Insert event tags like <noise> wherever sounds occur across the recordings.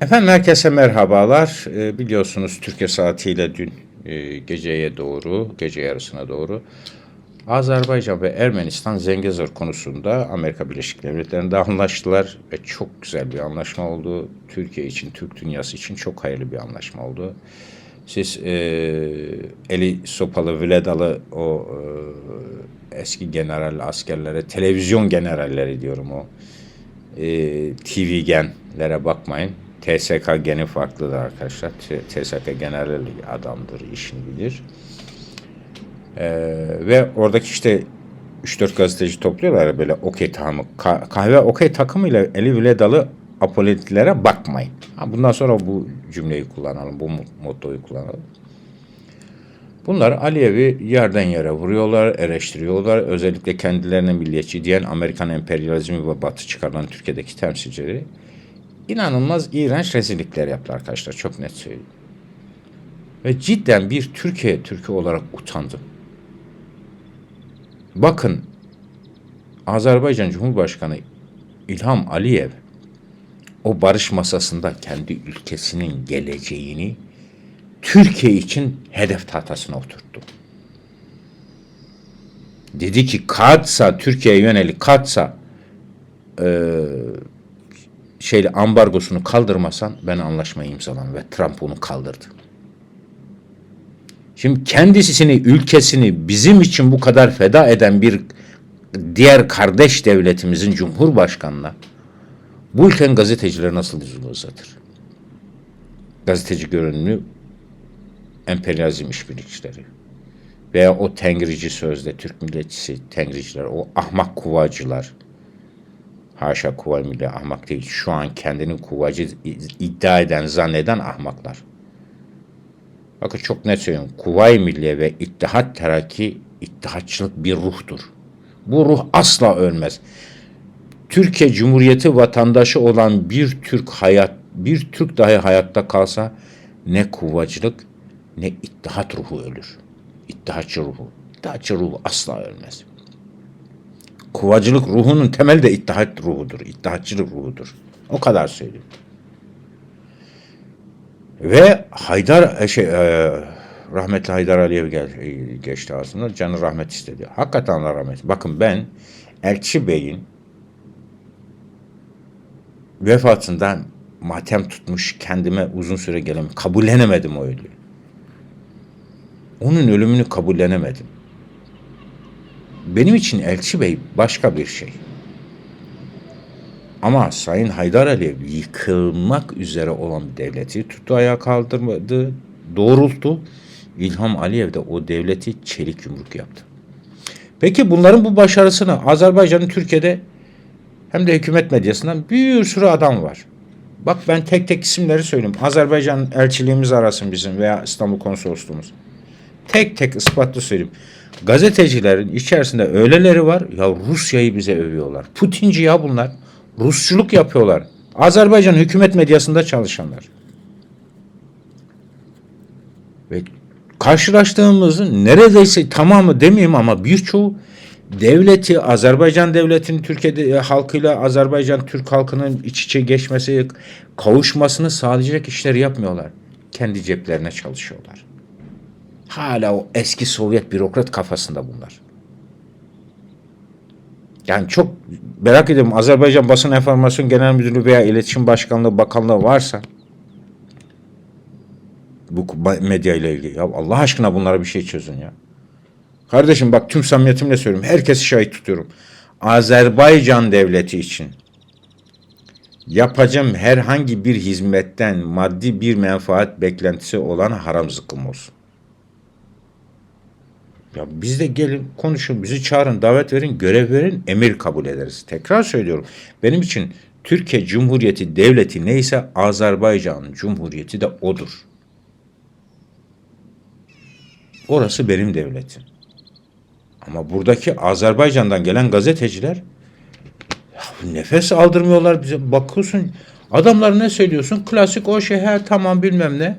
Efendim herkese merhabalar. Ee, biliyorsunuz Türkiye saatiyle dün e, geceye doğru, gece yarısına doğru Azerbaycan ve Ermenistan Zengezur konusunda Amerika Birleşik Devletleri'nde anlaştılar ve çok güzel bir anlaşma oldu. Türkiye için, Türk dünyası için çok hayırlı bir anlaşma oldu. Siz e, eli sopalı, Vledalı o e, eski general askerlere, televizyon generalleri diyorum o e, TV genlere bakmayın. TSK geni farklıdır arkadaşlar. TSK genel adamdır, işini bilir. E, ve oradaki işte 3-4 gazeteci topluyorlar böyle okey takımı. Ka- kahve okey takımıyla eli bile dalı apolitiklere bakmayın. Bundan sonra bu cümleyi kullanalım, bu mo- mottoyu kullanalım. Bunlar Aliyev'i yerden yere vuruyorlar, eleştiriyorlar. Özellikle kendilerine milliyetçi diyen Amerikan emperyalizmi ve Batı çıkarılan Türkiye'deki temsilcileri inanılmaz iğrenç rezillikler yaptı arkadaşlar. Çok net söyleyeyim. Ve cidden bir Türkiye Türkiye olarak utandım. Bakın Azerbaycan Cumhurbaşkanı İlham Aliyev o barış masasında kendi ülkesinin geleceğini Türkiye için hedef tahtasına oturttu. Dedi ki katsa Türkiye'ye yönelik katsa e, şeyle ambargosunu kaldırmasan ben anlaşmayı imzalamam ve Trump onu kaldırdı. Şimdi kendisini, ülkesini bizim için bu kadar feda eden bir diğer kardeş devletimizin cumhurbaşkanına bu ülkenin gazetecileri nasıl dizili uzatır? Gazeteci görünümlü emperyalizm işbirlikçileri veya o tengrici sözde Türk milletçisi tengriciler, o ahmak kuvacılar, haşa kuvayi milli ahmak değil, şu an kendini kuvacı iddia eden, zanneden ahmaklar. Bakın çok net söylüyorum, kuvayi milliye ve ittihat terakki, ittihatçılık bir ruhtur. Bu ruh asla ölmez. Türkiye Cumhuriyeti vatandaşı olan bir Türk hayat, bir Türk dahi hayatta kalsa ne kuvvacılık ne ittihat ruhu ölür. İttihatçı ruhu. İttihatçı ruhu asla ölmez. Kuvacılık ruhunun temeli de ittihat ruhudur. İttihatçılık ruhudur. O kadar söyleyeyim. Ve Haydar e, şey e, rahmetli Haydar Aliyev gel, e, geçti aslında. Canı rahmet istedi. Hakikaten Allah rahmet. Bakın ben Elçi Bey'in vefatından matem tutmuş kendime uzun süre gelem kabullenemedim o ölüyü. Onun ölümünü kabullenemedim. Benim için Elçi Bey başka bir şey. Ama Sayın Haydar Aliyev yıkılmak üzere olan devleti tuttu ayağa kaldırmadı, doğrulttu. İlham Aliyev de o devleti çelik yumruk yaptı. Peki bunların bu başarısını Azerbaycan'ın Türkiye'de hem de hükümet medyasından bir sürü adam var. Bak ben tek tek isimleri söyleyeyim. Azerbaycan elçiliğimiz arasın bizim veya İstanbul konsolosluğumuz. Tek tek ispatlı söyleyeyim. Gazetecilerin içerisinde öyleleri var. Ya Rusya'yı bize övüyorlar. Putinci ya bunlar. Rusçuluk yapıyorlar. Azerbaycan hükümet medyasında çalışanlar. Ve karşılaştığımızın neredeyse tamamı demeyeyim ama birçoğu devleti, Azerbaycan devletinin Türkiye halkıyla Azerbaycan Türk halkının iç içe geçmesi, kavuşmasını sağlayacak işleri yapmıyorlar. Kendi ceplerine çalışıyorlar. Hala o eski Sovyet bürokrat kafasında bunlar. Yani çok merak ediyorum Azerbaycan Basın Enformasyon Genel Müdürlüğü veya İletişim Başkanlığı Bakanlığı varsa bu medya ile ilgili ya Allah aşkına bunlara bir şey çözün ya. Kardeşim bak tüm samimiyetimle söylüyorum. Herkesi şahit tutuyorum. Azerbaycan devleti için yapacağım herhangi bir hizmetten maddi bir menfaat beklentisi olan haram zıkkım olsun. Ya biz de gelin konuşun, bizi çağırın, davet verin, görev verin, emir kabul ederiz. Tekrar söylüyorum. Benim için Türkiye Cumhuriyeti devleti neyse Azerbaycan Cumhuriyeti de odur. Orası benim devletim. Ama buradaki Azerbaycan'dan gelen gazeteciler ya nefes aldırmıyorlar bize. Bakıyorsun adamlar ne söylüyorsun? Klasik o şey he tamam bilmem ne.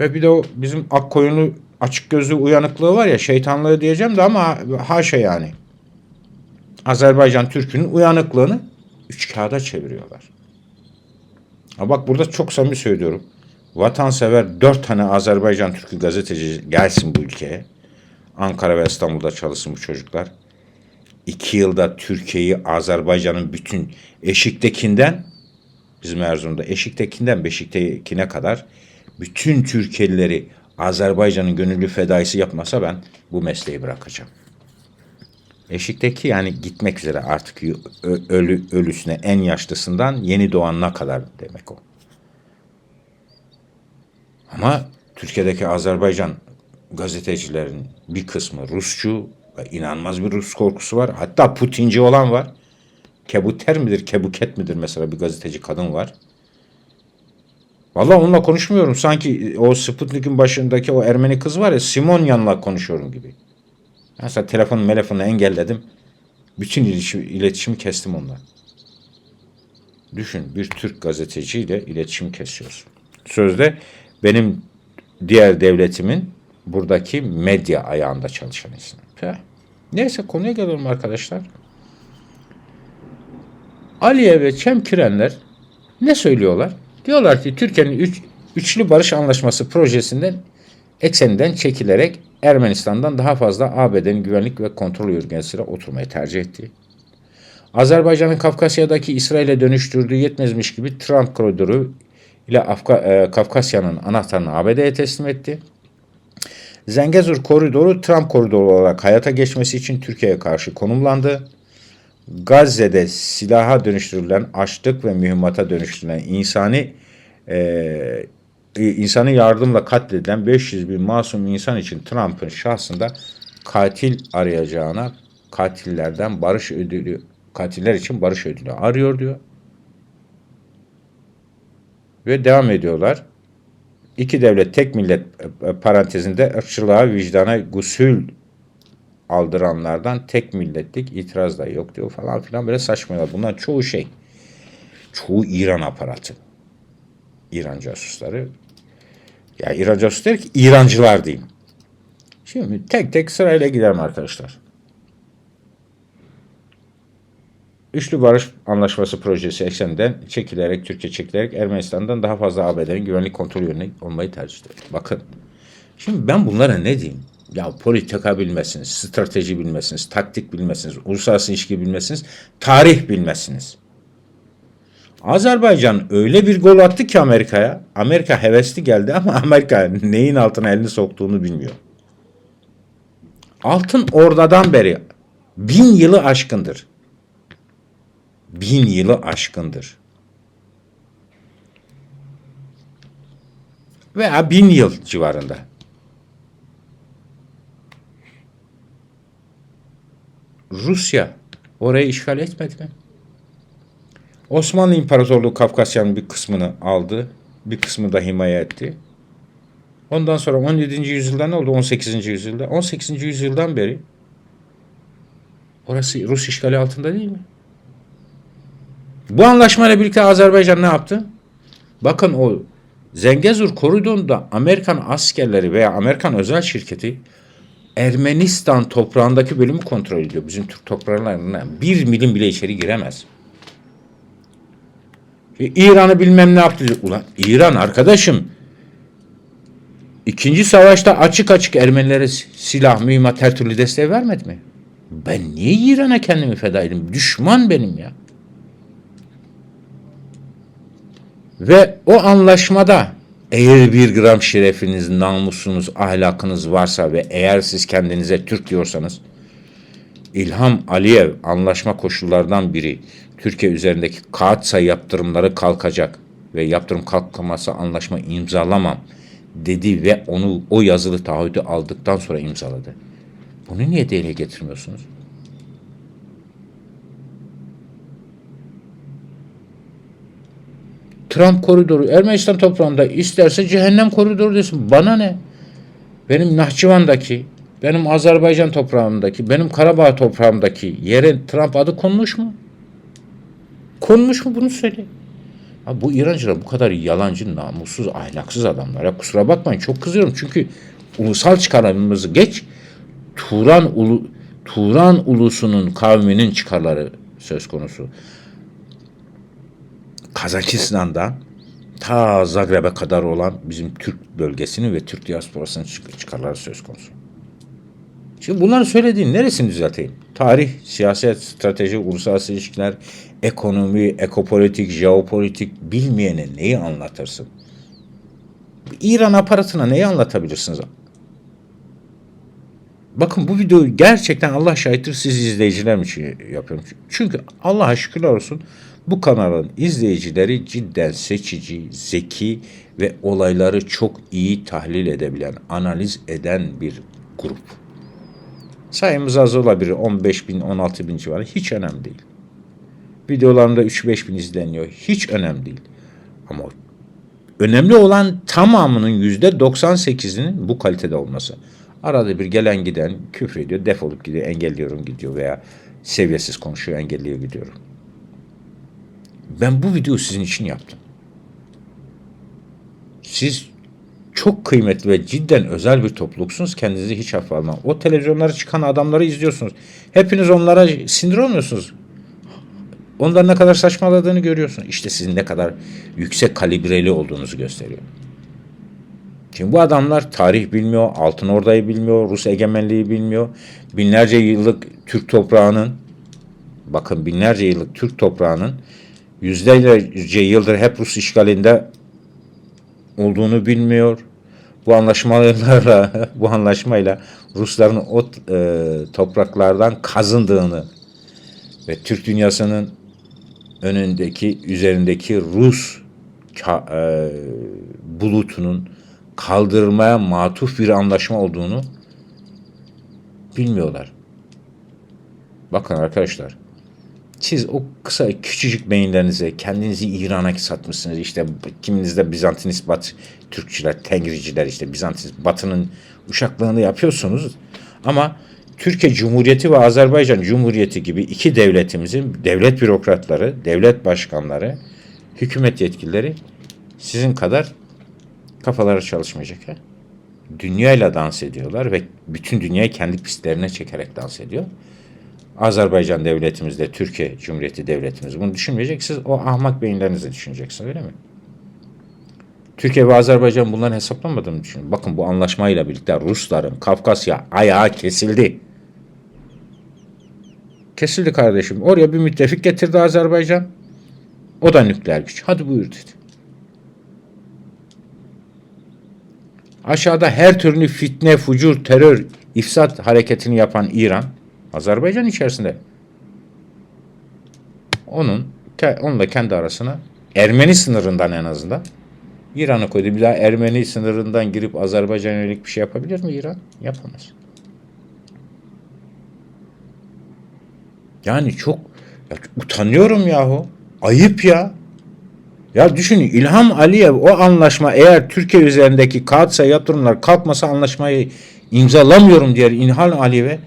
Ve bir de o bizim Akkoyunlu açık gözlü uyanıklığı var ya şeytanlığı diyeceğim de ama haşa yani. Azerbaycan Türk'ünün uyanıklığını üç kağıda çeviriyorlar. Ha bak burada çok samimi söylüyorum. Vatansever dört tane Azerbaycan Türk'ü gazeteci gelsin bu ülkeye. Ankara ve İstanbul'da çalışsın bu çocuklar. İki yılda Türkiye'yi Azerbaycan'ın bütün eşiktekinden bizim Erzurum'da eşiktekinden beşiktekine kadar bütün Türkiye'lileri Azerbaycan'ın gönüllü fedaisi yapmasa ben bu mesleği bırakacağım. Eşikteki yani gitmek üzere artık ölü ölüsüne en yaşlısından yeni doğanına kadar demek o. Ama Türkiye'deki Azerbaycan gazetecilerin bir kısmı Rusçu ve inanılmaz bir Rus korkusu var. Hatta Putinci olan var. Kebuter midir, kebuket midir mesela bir gazeteci kadın var. Vallahi onunla konuşmuyorum. Sanki o Sputnik'in başındaki o Ermeni kız var ya Simonyan'la konuşuyorum gibi. Mesela telefonu telefonu engelledim. Bütün iletişimi, kestim onunla. Düşün bir Türk gazeteciyle iletişim kesiyorsun. Sözde benim diğer devletimin buradaki medya ayağında çalışan insan. Neyse konuya gelelim arkadaşlar. Aliye ve Çemkirenler ne söylüyorlar? Diyorlar ki Türkiye'nin üç, üçlü barış anlaşması projesinden ekseninden çekilerek Ermenistan'dan daha fazla ABD'nin güvenlik ve kontrol yörüngesine oturmayı tercih etti. Azerbaycan'ın Kafkasya'daki İsrail'e dönüştürdüğü yetmezmiş gibi Trump koridoru ile Afka, e, Kafkasya'nın anahtarını ABD'ye teslim etti. Zengezur koridoru Trump koridoru olarak hayata geçmesi için Türkiye'ye karşı konumlandı. Gazze'de silaha dönüştürülen, açlık ve mühimmata dönüştürülen insani e, insanı yardımla katledilen 500 bin masum insan için Trump'ın şahsında katil arayacağına katillerden barış ödülü katiller için barış ödülü arıyor diyor. Ve devam ediyorlar. İki devlet tek millet e, parantezinde ırkçılığa vicdana gusül aldıranlardan tek milletlik itiraz da yok diyor falan filan böyle saçmalıyorlar. Bunlar çoğu şey. Çoğu İran aparatı. İran casusları. Ya İran casus der ki İrancılar diyeyim. Şimdi tek tek sırayla gidelim arkadaşlar. Üçlü Barış Anlaşması projesi ekseninden çekilerek, Türkiye çekilerek Ermenistan'dan daha fazla ABD'nin güvenlik kontrol yönüne olmayı tercih ediyor. Bakın. Şimdi ben bunlara ne diyeyim? Ya politika bilmezsiniz, strateji bilmezsiniz, taktik bilmezsiniz, uluslararası ilişki bilmezsiniz, tarih bilmezsiniz. Azerbaycan öyle bir gol attı ki Amerika'ya. Amerika hevesli geldi ama <laughs> Amerika neyin altına elini soktuğunu bilmiyor. Altın ordadan beri bin yılı aşkındır. Bin yılı aşkındır. Veya bin yıl civarında. Rusya orayı işgal etmedi mi? Osmanlı İmparatorluğu Kafkasya'nın bir kısmını aldı. Bir kısmını da himaye etti. Ondan sonra 17. yüzyılda ne oldu? 18. yüzyılda. 18. yüzyıldan beri orası Rus işgali altında değil mi? Bu anlaşmayla birlikte Azerbaycan ne yaptı? Bakın o Zengezur koridorunda Amerikan askerleri veya Amerikan özel şirketi Ermenistan toprağındaki bölümü kontrol ediyor. Bizim Türk topraklarına bir milim bile içeri giremez. E, İran'ı bilmem ne yaptı. Ulan İran arkadaşım İkinci savaşta açık açık Ermenilere silah, mühimmat her türlü desteği vermedi mi? Ben niye İran'a kendimi feda edeyim? Düşman benim ya. Ve o anlaşmada eğer bir gram şerefiniz, namusunuz, ahlakınız varsa ve eğer siz kendinize Türk diyorsanız İlham Aliyev anlaşma koşullardan biri Türkiye üzerindeki kağıt sayı yaptırımları kalkacak ve yaptırım kalkmazsa anlaşma imzalamam dedi ve onu o yazılı taahhüdü aldıktan sonra imzaladı. Bunu niye dile getirmiyorsunuz? Trump koridoru Ermenistan toprağında isterse cehennem koridoru desin. Bana ne? Benim Nahçıvan'daki, benim Azerbaycan toprağımdaki, benim Karabağ toprağımdaki yere Trump adı konmuş mu? Konmuş mu bunu söyle. Ha, bu İrancılar bu kadar yalancı, namussuz, ahlaksız adamlar. Ya kusura bakmayın çok kızıyorum çünkü ulusal çıkarlarımızı geç Turan ulu Turan ulusunun kavminin çıkarları söz konusu. Kazakistan'da ta Zagreb'e kadar olan bizim Türk bölgesini ve Türk diasporasının çık- çıkarları söz konusu. Şimdi bunları söylediğin neresini düzelteyim? Tarih, siyaset, strateji, uluslararası ilişkiler, ekonomi, ekopolitik, jeopolitik bilmeyene neyi anlatırsın? İran aparatına neyi anlatabilirsiniz? Bakın bu videoyu gerçekten Allah şahittir siz izleyiciler için yapıyorum. Çünkü Allah'a şükürler olsun bu kanalın izleyicileri cidden seçici, zeki ve olayları çok iyi tahlil edebilen, analiz eden bir grup. Sayımız az olabilir. 15 bin, 16 bin civarı. Hiç önemli değil. Videolarımda 3-5 bin izleniyor. Hiç önemli değil. Ama önemli olan tamamının yüzde 98'inin bu kalitede olması. Arada bir gelen giden küfür ediyor, defolup gidiyor, engelliyorum gidiyor veya seviyesiz konuşuyor, engelliyor gidiyorum. Ben bu videoyu sizin için yaptım. Siz çok kıymetli ve cidden özel bir topluluksunuz. Kendinizi hiç hafife almayın. O televizyonlara çıkan adamları izliyorsunuz. Hepiniz onlara sinir olmuyorsunuz. Onların ne kadar saçmaladığını görüyorsunuz. İşte sizin ne kadar yüksek kalibreli olduğunuzu gösteriyor. Şimdi bu adamlar tarih bilmiyor, Altın Orda'yı bilmiyor, Rus egemenliği bilmiyor. Binlerce yıllık Türk toprağının, bakın binlerce yıllık Türk toprağının yüzlerce yıldır hep Rus işgalinde olduğunu bilmiyor. Bu anlaşmalarla, <laughs> bu anlaşmayla Rusların o e, topraklardan kazındığını ve Türk dünyasının önündeki, üzerindeki Rus ka, e, bulutunun kaldırmaya matuf bir anlaşma olduğunu bilmiyorlar. Bakın arkadaşlar, siz o kısa küçücük beyinlerinize kendinizi İran'a satmışsınız. İşte kiminiz de Bizantinist Bat, Türkçüler, Tengriciler işte Bizantinist Batı'nın uşaklığını yapıyorsunuz. Ama Türkiye Cumhuriyeti ve Azerbaycan Cumhuriyeti gibi iki devletimizin devlet bürokratları, devlet başkanları, hükümet yetkilileri sizin kadar kafaları çalışmayacak. Ha? Dünyayla dans ediyorlar ve bütün dünyayı kendi pistlerine çekerek dans ediyor. Azerbaycan devletimiz de Türkiye Cumhuriyeti devletimiz bunu düşünmeyecek. Siz o ahmak beyinlerinizle düşüneceksiniz öyle mi? Türkiye ve Azerbaycan bunların hesaplanmadığını düşünün. Bakın bu anlaşmayla birlikte Rusların Kafkasya ayağı kesildi. Kesildi kardeşim. Oraya bir müttefik getirdi Azerbaycan. O da nükleer güç. Hadi buyur dedi. Aşağıda her türlü fitne, fucur, terör, ifsat hareketini yapan İran, Azerbaycan içerisinde. Onun, onunla kendi arasına Ermeni sınırından en azından İran'ı koydu. Bir daha Ermeni sınırından girip Azerbaycan'a yönelik bir şey yapabilir mi İran? Yapamaz. Yani çok ya utanıyorum yahu. Ayıp ya. Ya düşünün İlham Aliyev o anlaşma eğer Türkiye üzerindeki kağıtsa yatırımlar kalkmasa anlaşmayı imzalamıyorum diye İlham Aliyev'e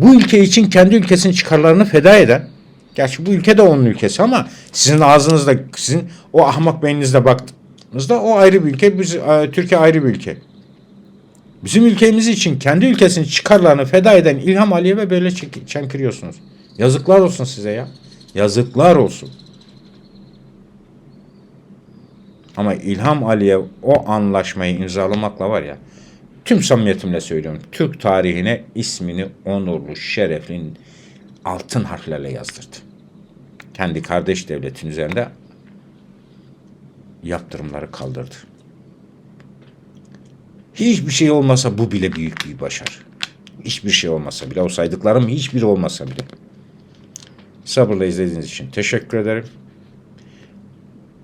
bu ülke için kendi ülkesinin çıkarlarını feda eden gerçi bu ülke de onun ülkesi ama sizin ağzınızda sizin o ahmak beyninizde baktığınızda o ayrı bir ülke biz, Türkiye ayrı bir ülke. Bizim ülkemiz için kendi ülkesinin çıkarlarını feda eden İlham Aliyev'e böyle çenkiriyorsunuz. Yazıklar olsun size ya. Yazıklar olsun. Ama İlham Aliyev o anlaşmayı imzalamakla var ya tüm samimiyetimle söylüyorum. Türk tarihine ismini onurlu, şerefli altın harflerle yazdırdı. Kendi kardeş devletin üzerinde yaptırımları kaldırdı. Hiçbir şey olmasa bu bile büyük bir başarı. Hiçbir şey olmasa bile o saydıklarım hiçbiri olmasa bile. Sabırla izlediğiniz için teşekkür ederim.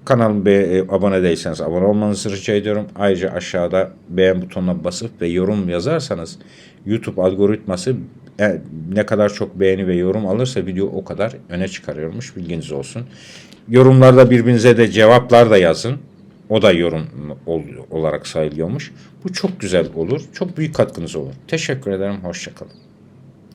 Kanalıma be, abone değilseniz abone olmanızı rica ediyorum. Ayrıca aşağıda beğen butonuna basıp ve yorum yazarsanız YouTube algoritması e, ne kadar çok beğeni ve yorum alırsa video o kadar öne çıkarıyormuş. Bilginiz olsun. Yorumlarda birbirinize de cevaplar da yazın. O da yorum ol, olarak sayılıyormuş. Bu çok güzel olur. Çok büyük katkınız olur. Teşekkür ederim. Hoşçakalın.